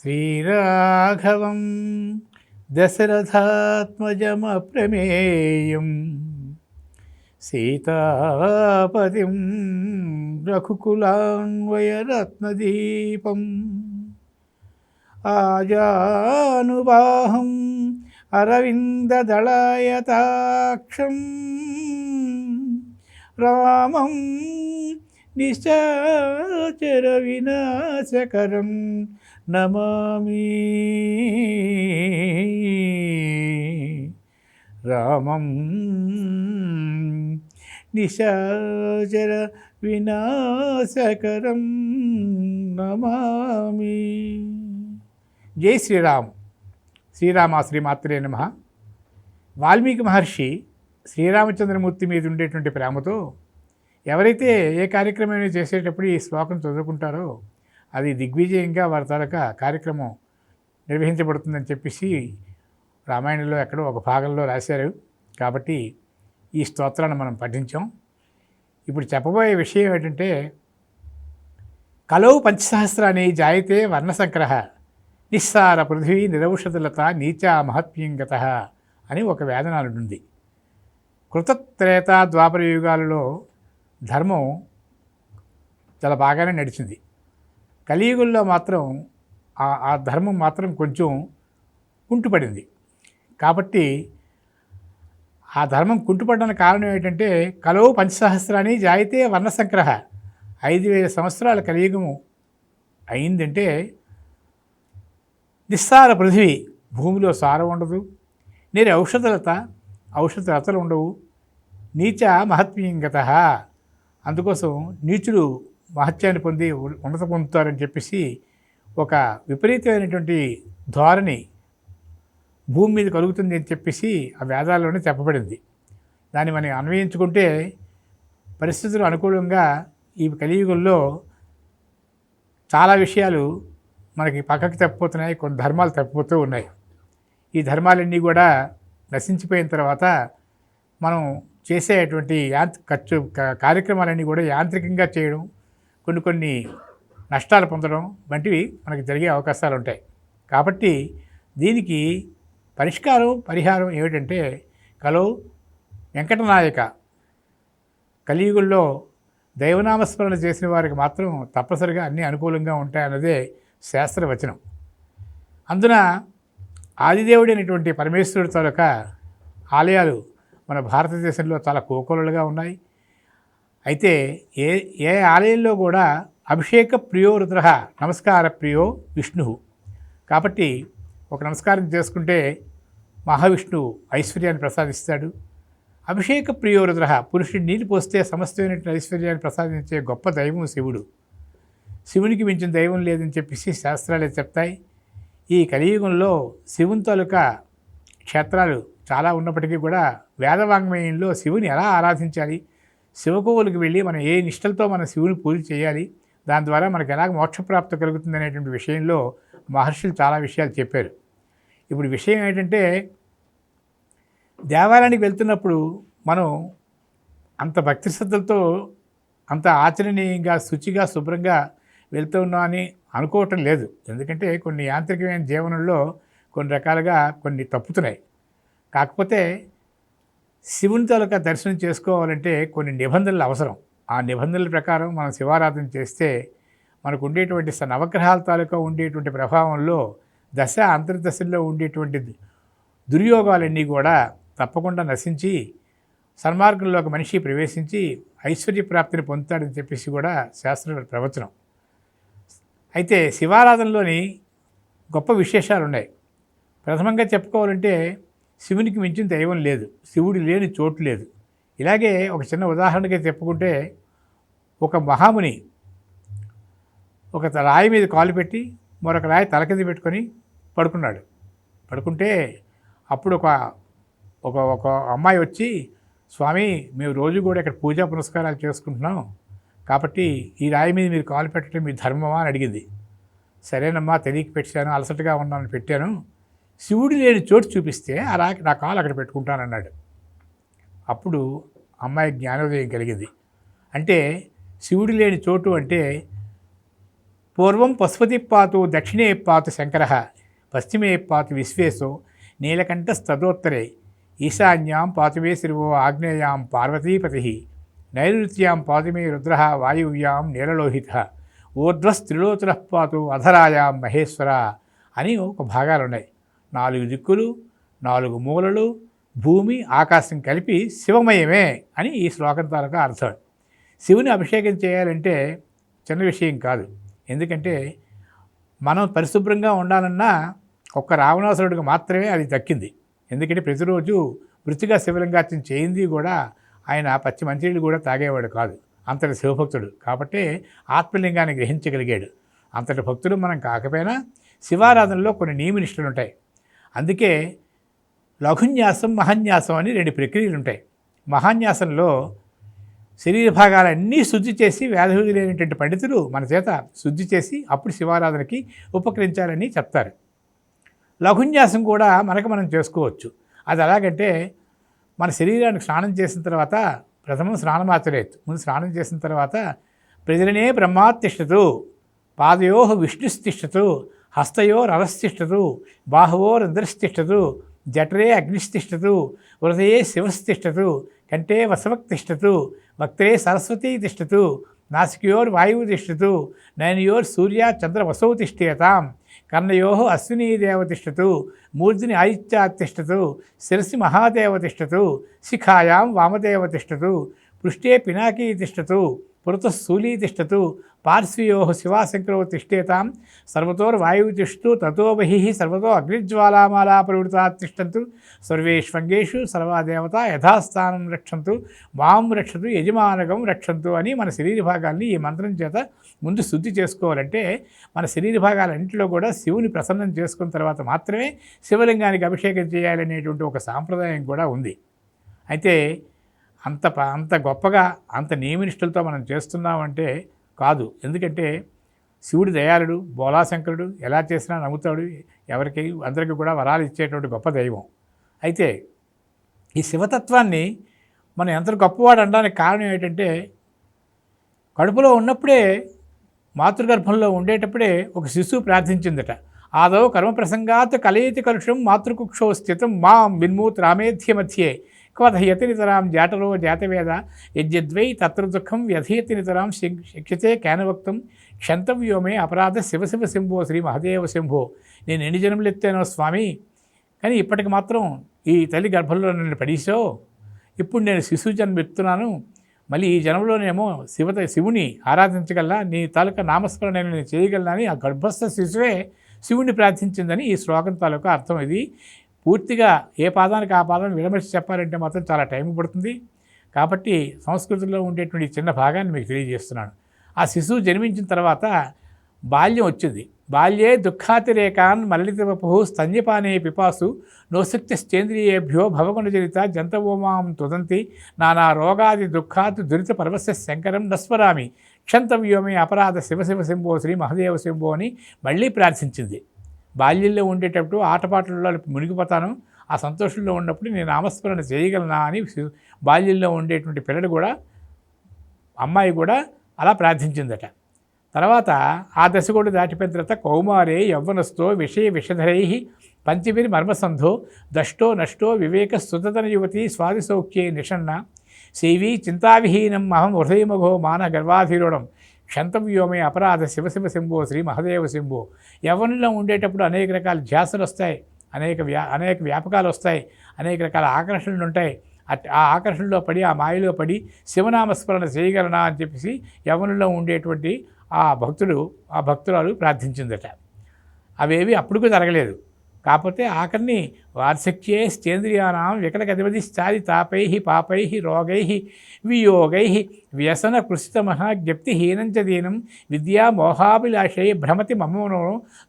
శ్రీరాఘవం దశరథాత్మజమప్రమేయం సీతాపతిం రఘుకులాన్వయరత్నదీపం ఆజానుబాహం అరవిందదళయతాక్షం రామం నిశాచర వినాశకరం నమామి. రామం నిశాచర వినాశకరం నమామి. జై శ్రీరామ్. శ్రీరామ శ్రీమాత్రే నమ. వాల్మీకి మహర్షి శ్రీరామచంద్రమూర్తి మీద ఉండేటువంటి ప్రేమతో ఎవరైతే ఏ కార్యక్రమం చేసేటప్పుడు ఈ శ్లోకం చదువుకుంటారో అది దిగ్విజయంగా వారి తాలూకా కార్యక్రమం నిర్వహించబడుతుందని చెప్పేసి రామాయణంలో ఎక్కడో ఒక భాగంలో రాశారు. కాబట్టి ఈ స్తోత్రాన్ని మనం పఠించాం. ఇప్పుడు చెప్పబోయే విషయం ఏంటంటే కలవు పంచసహస్రాన్ని జాయితే వర్ణసంగ్రహ నిస్సార పృథివీ నిరౌషధలత నీచా మహత్యంగత అని ఒక వేదనాలుంది. కృతత్రేత ద్వాపర యుగాలలో ధర్మం చాలా బాగానే నడిచింది. కలియుగంలో మాత్రం ఆ- ధర్మం మాత్రం కొంచెం కుంటుపడింది. కాబట్టి ఆ ధర్మం కుంటుపడడానికి కారణం ఏంటంటే కలవు పంచసహస్రాన్ని జాయితే వర్ణ సంగ్రహ ఐదు వేల సంవత్సరాల కలియుగము అయిందంటే నిస్సార పృథివీ భూమిలో సారం ఉండదు నేను ఔషధలత ఔషధలతలు ఉండవు నీచ మహత్వీయంగత అందుకోసం నీచులు మహత్యాన్ని పొంది ఉన్నత పొందుతారని చెప్పేసి ఒక విపరీతమైనటువంటి ధోరణి భూమి మీద కలుగుతుంది అని చెప్పేసి ఆ వేదాల్లోనే చెప్పబడింది. దాన్ని మనం అన్వయించుకుంటే పరిస్థితులు అనుకూలంగా ఈ కలియుగంలో చాలా విషయాలు మనకి పక్కకి తప్పిపోతున్నాయి కొన్ని ధర్మాలు తప్పిపోతూ ఉన్నాయి. ఈ ధర్మాలన్నీ కూడా నశించిపోయిన తర్వాత మనం చేసేటువంటి యాంత్ర ఖర్చు కార్యక్రమాలన్నీ కూడా యాంత్రికంగా చేయడం కొన్ని కొన్ని నష్టాలు పొందడం వంటివి మనకు జరిగే అవకాశాలు ఉంటాయి. కాబట్టి దీనికి పరిష్కారం పరిహారం ఏమిటంటే కలవు వెంకటనాయక కలియుగుల్లో దైవనామస్మరణ చేసిన వారికి మాత్రం తప్పనిసరిగా అన్నీ అనుకూలంగా ఉంటాయన్నదే శాస్త్రవచనం అందున ఆదిదేవుడైనటువంటి పరమేశ్వరుడు తాలూకా ఆలయాలు మన భారతదేశంలో చాలా కోకొలలుగా ఉన్నాయి. అయితే ఏ ఏ ఆలయంలో కూడా అభిషేక ప్రియో రుద్ర నమస్కార ప్రియో విష్ణు. కాబట్టి ఒక నమస్కారం చేసుకుంటే మహావిష్ణువు ఐశ్వర్యాన్ని ప్రసాదిస్తాడు. అభిషేక ప్రియో రుద్ర పురుషుడి నీళ్ళు పోస్తే సమస్తమైనటువంటి ఐశ్వర్యాన్ని ప్రసాదించే గొప్ప దైవం శివుడు. శివునికి మించిన దైవం లేదని చెప్పేసి శాస్త్రాలే చెప్తాయి. ఈ కలియుగంలో శివుని తాలూకా క్షేత్రాలు చాలా ఉన్నప్పటికీ కూడా వేదవాంగ్మయంలో శివుని ఎలా ఆరాధించాలి? శివకోవులకు వెళ్ళి మనం ఏ నిష్టలతో మన శివుని పూజ చేయాలి దాని ద్వారా మనకు ఎలాగ మోక్షప్రాప్తి కలుగుతుంది అనేటువంటి విషయంలో మహర్షులు చాలా విషయాలు చెప్పారు. ఇప్పుడు విషయం ఏంటంటే దేవాలయానికి వెళ్తున్నప్పుడు మనం అంత భక్తి శ్రద్ధలతో అంత ఆచరణీయంగా శుచిగా శుభ్రంగా వెళ్తూ అని అనుకోవటం లేదు. ఎందుకంటే కొన్ని యాంత్రికమైన జీవనంలో కొన్ని రకాలుగా కొన్ని తప్పుతున్నాయి. కాకపోతే శివుని తాలూకా దర్శనం చేసుకోవాలంటే కొన్ని నిబంధనలు అవసరం. ఆ నిబంధనల ప్రకారం మనం శివారాధన చేస్తే మనకు ఉండేటువంటి స- నవగ్రహాల తాలూకా ఉండేటువంటి ప్రభావంలో దశ అంతర్దశల్లో ఉండేటువంటి దుర్యోగాలన్నీ కూడా తప్పకుండా నశించి సన్మార్గంలో ఒక మనిషి ప్రవేశించి ఐశ్వర్య ప్రాప్తిని పొందుతాడని చెప్పేసి కూడా శాస్త్ర ప్రవచనం. అయితే శివారాధనలోని గొప్ప విశేషాలు ఉన్నాయి ప్రథమంగా చెప్పుకోవాలంటే శివునికి మించిన దైవం లేదు. శివుడు లేని చోటు లేదు. ఇలాగే ఒక చిన్న ఉదాహరణగా చెప్పుకుంటే ఒక మహాముని ఒక రాయి మీద కాలు పెట్టి మరొక రాయి తల కింద పెట్టుకొని పడుకున్నాడు. పడుకుంటే అప్పుడు ఒక ఒక ఒక అమ్మాయి వచ్చి స్వామి మేము రోజు కూడా ఇక్కడ పూజా పురస్కారాలు చేసుకుంటున్నాం. కాబట్టి ఈ రాయి మీద మీరు కాలు పెట్టడం మీ ధర్మమా? అని అడిగింది. సరేనమ్మా తెలియక పెట్టాను అలసటగా ఉన్నాను పెట్టాను. శివుడు లేని చోటు చూపిస్తే అలా నా కాలు అక్కడ పెట్టుకుంటానన్నాడు. అప్పుడు అమ్మాయి జ్ఞానోదయం కలిగింది. అంటే శివుడు లేని చోటు అంటే పూర్వం పశుపతి పాతు దక్షిణే పాతు శంకర పశ్చిమే పాతు విశ్వేశో నీలకంఠస్తదోత్తరే ఈశాన్యాం పాతుమే శిరువో ఆగ్నేయాం పార్వతీపతి నైరుత్యాం పాతుమే రుద్ర వాయువ్యాం నీలలోహిత ఊర్ధ్వస్త్రిలోచన పాతు అధరాయాం మహేశ్వర అని ఒక భాగాలు ఉన్నాయి నాలుగు దిక్కులు నాలుగు మూలలు భూమి ఆకాశం కలిపి శివమయమే అని ఈ శ్లోకం తాలూకా అర్థం. శివుని అభిషేకం చేయాలంటే చిన్న విషయం కాదు. ఎందుకంటే మనం పరిశుభ్రంగా ఉండాలన్నా ఒక్క రావణాసురుడికి మాత్రమే అది దక్కింది. ఎందుకంటే ప్రతిరోజు వృత్తిగా శివలింగార్చన చేయింది కూడా ఆయన పచ్చి మంచినీళ్ళు కూడా తాగేవాడు కాదు. అంతటి శివభక్తుడు. కాబట్టి ఆత్మలింగాన్ని గ్రహించగలిగాడు. అంతటి భక్తుడు మనం కాకపోయినా శివారాధనలో కొన్ని నియమనిష్టలు ఉంటాయి అందుకే లఘున్యాసం మహాన్యాసం అని రెండు ప్రక్రియలు ఉంటాయి. మహాన్యాసంలో శరీర భాగాలన్నీ శుద్ధి చేసి వ్యాధి లేనటువంటి పండితులు మన చేత శుద్ధి చేసి అప్పుడు శివారాధనకి ఉపకరించాలని చెప్తారు. లఘున్యాసం కూడా మనకు మనం చేసుకోవచ్చు. అది ఎలాగంటే మన శరీరానికి స్నానం చేసిన తర్వాత ప్రథమం స్నానం ఆచరేయచ్చు ముందు స్నానం చేసిన తర్వాత ప్రజలనే బ్రహ్మాతిష్టతు పాదయోహ విష్ణుస్తిష్టతు హస్తయో రరస్తిష్టతు జఠరే అగ్నిస్తిష్టతు హృదయే శివస్తిష్టతు కంఠే వసవక్తిష్టతు వక్త్రే సరస్వతీ తిష్టతు నాసికయోర్వాయువు తిష్టతు నయనయోర్ సూర్య చంద్ర వసౌ తిష్టేతాం కర్ణయో అశ్వినీదేవ తిష్టతు మూర్తిని ఆదిత్యాతిష్టతు శిరసి మహాదేవ తిష్టతు శిఖాయాం వామదేవ తిష్టతు పృష్ఠే పినాకీ తిష్టతు పురతస్థూలీ తిష్టతు పార్శ్వయో శివాశంకరో తిష్టేతాం. సర్వతోర్వాయువు తిష్టు తతో బహిః సర్వతో అగ్నిజ్వాలామాలా ప్రవృతా తిష్టంతు. సర్వేష్వంగేషు సర్వాదేవత యథాస్థానం రక్షంతు. మాం రక్షతు యజమానగం రక్షంతు అని మన శరీర భాగాల్ని ఈ మంత్రం చేత ముందు శుద్ధి చేసుకోవాలంటే మన శరీర భాగాలన్నింటిలో కూడా శివుని ప్రసన్నం చేసుకున్న తర్వాత మాత్రమే శివలింగానికి అభిషేకం చేయాలనేటువంటి ఒక సాంప్రదాయం కూడా ఉంది. అయితే అంత అంత గొప్పగా అంత నియమనిష్టలతో మనం చేస్తున్నామంటే కాదు. ఎందుకంటే శివుడు దయాళుడు బోలాశంకరుడు ఎలా చేసినా నమ్ముతాడు. ఎవరికి అందరికీ కూడా వరాలు ఇచ్చేటువంటి గొప్ప దైవం. అయితే ఈ శివతత్వాన్ని మనం ఎంత గొప్పవాడు అనడానికి కారణం ఏంటంటే కడుపులో ఉన్నప్పుడే మాతృగర్భంలో ఉండేటప్పుడే ఒక శిశువు ప్రార్థించిందట. ఆదౌ కర్మప్రసంగాత్ కలయితి కలుషం మాతృకుక్షో స్థితం మాం విన్మూత్ రామేధ్య మధ్యే క్వధయతి నితరాం జాటరో జాతవేద యజ్ఞద్వై తత్ర దుఃఖం వ్యధయతి నితరాం శిక్షతే కేనవక్తం క్షంతవ్యోమే అపరాధ శివశివ శంభో శ్రీ మహదేవ శంభో. నేను ఎన్ని జన్మలు ఎత్తానో స్వామి? కానీ ఇప్పటికి మాత్రం ఈ తల్లి గర్భంలో నన్ను పడిసో ఇప్పుడు నేను శిశువు జన్మ ఎత్తున్నాను మళ్ళీ ఈ జన్మలోనేమో శివత శివుని ఆరాధించగలనా? నీ తాలూకా నామస్మరణ నేను చేయగలనా అని ఆ గర్భస్థ శిశువే శివుణ్ణి ప్రార్థించిందని ఈ శ్లోకం తాలూకా అర్థం ఇది. పూర్తిగా ఏ పాదానికి ఆ పాదాన్ని విడమర్చి చెప్పాలంటే మాత్రం చాలా టైం పడుతుంది. కాబట్టి సంస్కృతిలో ఉండేటువంటి చిన్న భాగాన్ని మీకు తెలియజేస్తున్నాను. ఆ శిశువు జన్మించిన తర్వాత బాల్యం వచ్చింది. బాల్యే దుఃఖాతిరేకాన్ మలలిత వపు స్తన్యపానే పిపాసు నోశక్తిశ్చేంద్రియేభ్యో భవగుణజనిత జంతవోమాం తుదంతి నానా రోగాది దుఃఖాత్ దురిత పరవశ శంకరం నస్మరామి క్షంతవ్యోమే అపరాధ శివశివ శంభో శ్రీ మహదేవ శంభో అని మళ్ళీ ప్రార్థించింది. బాల్యంలో ఉండేటప్పుడు ఆటపాటల్లో మునిగిపోతాను. ఆ సంతోషంలో ఉన్నప్పుడు నేను నామస్మరణ చేయగలనా అని బాల్యంలో ఉండేటువంటి పిల్లడు కూడా అమ్మాయి కూడా అలా ప్రార్థించిందట. తర్వాత ఆ దశ కూడా దాటిపోయిన తర్వాత కౌమారే యవ్వనస్థో విషయ విషధరై పంచమిరి మర్మసంధో దష్టో నష్టో వివేక సుతతన యువతి స్వాదిసౌఖ్యే నిషన్న. శైవీ చింతావిహీనం అహం హృదయమఘో మాన గర్వాధీరుడం క్షంతవ్యోమే అపరాధ శివశివ శంభో శ్రీ మహదేవ శంభో. యవనంలో ఉండేటప్పుడు అనేక రకాల ధ్యాసలు వస్తాయి అనేక వ్యా అనేక వ్యాపకాలు వస్తాయి అనేక రకాల ఆకర్షణలు ఉంటాయి. ఆ ఆకర్షణలో పడి ఆ మాయలో పడి శివనామస్మరణ చేయగలనా అని చెప్పేసి యవనంలో ఉండేటువంటి ఆ భక్తుడు ఆ భక్తురాలు ప్రార్థించిందట. అవేవి అప్పుడుకు జరగలేదు. కాకపోతే ఆఖరిని వార్ధక్యే స్థేంద్రియానాం వికటగతిపతిశ్చాది తాపై పాపై రోగై వియోగై వ్యసన కృషితమహ జ్ఞప్తిహీనంచ దీనం విద్యా మోహాభిలాషై భ్రమతి మమోనో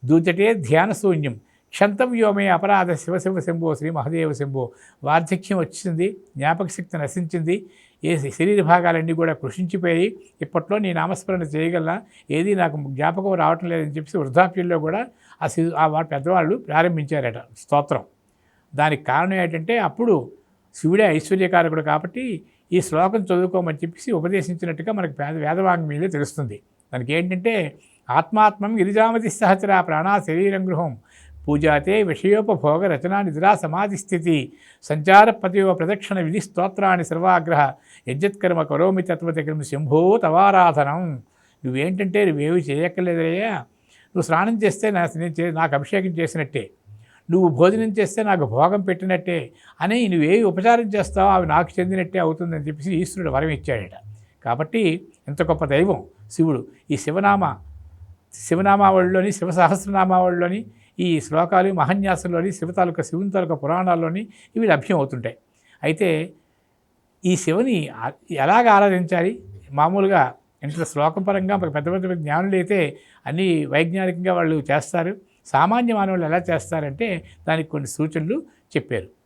దూచటే ధ్యానశూన్యం. క్షంతవ్యోమే అపరాధ శివశివ శంభో శ్రీ మహదేవ శంభో. వార్ధక్యం వచ్చింది జ్ఞాపక శక్తి నశించింది ఏ శరీర భాగాలన్నీ కూడా కృషించిపోయి ఇప్పట్లో నీ నామస్మరణ చేయగలనా? ఏది నాకు జ్ఞాపకం రావటం లేదని చెప్పేసి వృద్ధాప్యంలో కూడా ఆ సి ఆ పెద్దవాళ్ళు ప్రారంభించారట స్తోత్రం. దానికి కారణం ఏంటంటే అప్పుడు శివుడే ఐశ్వర్యకారకుడు కాబట్టి ఈ శ్లోకం చదువుకోమని చెప్పేసి ఉపదేశించినట్టుగా మనకి పేద వేదవాంగ్మీలో తెలుస్తుంది. దానికి ఏంటంటే ఆత్మాత్మం గిరిజామతి సహచర ప్రాణా శరీరం గృహం పూజాతే విషయోపభోగ రచనా నిద్రా సమాధి స్థితి సంచారపతివ ప్రదక్షిణ విధి స్తోత్రాన్ని సర్వాగ్రహ యజ్జత్కర్మ కరోమి తత్వతికర్మ శంభో తవారాధనం. నువ్వేంటంటే నువ్వేవి చేయక్కర్లేదయ్యా నువ్వు స్నానం చేస్తే నా నేను చే- నాకు అభిషేకం చేసినట్టే. నువ్వు భోజనం చేస్తే నాకు భోగం పెట్టినట్టే. అని నువ్వేవి ఉపచారం చేస్తావో అవి నాకు చెందినట్టే అవుతుందని చెప్పేసి ఈశ్వరుడు వరం ఇచ్చాడట. కాబట్టి ఎంత గొప్ప దైవం శివుడు. ఈ శివనామ శివనామావళిలోని శివ సహస్రనామావళిలోని ఈ శ్లోకాలు మహన్యాసంలోని శివ తాలూకా శివుని తాలూకా పురాణాల్లోని ఇవి లభ్యం అవుతుంటాయి అయితే ఈ శివుని ఎలాగ ఆరాధించాలి? మామూలుగా ఇంట్లో శ్లోకపరంగా పెద్ద పెద్ద పెద్ద జ్ఞానులు అయితే అన్నీ వైజ్ఞానికంగా వాళ్ళు చేస్తారు. సామాన్య మానవులు ఎలా చేస్తారంటే దానికి కొన్ని సూచనలు చెప్పారు.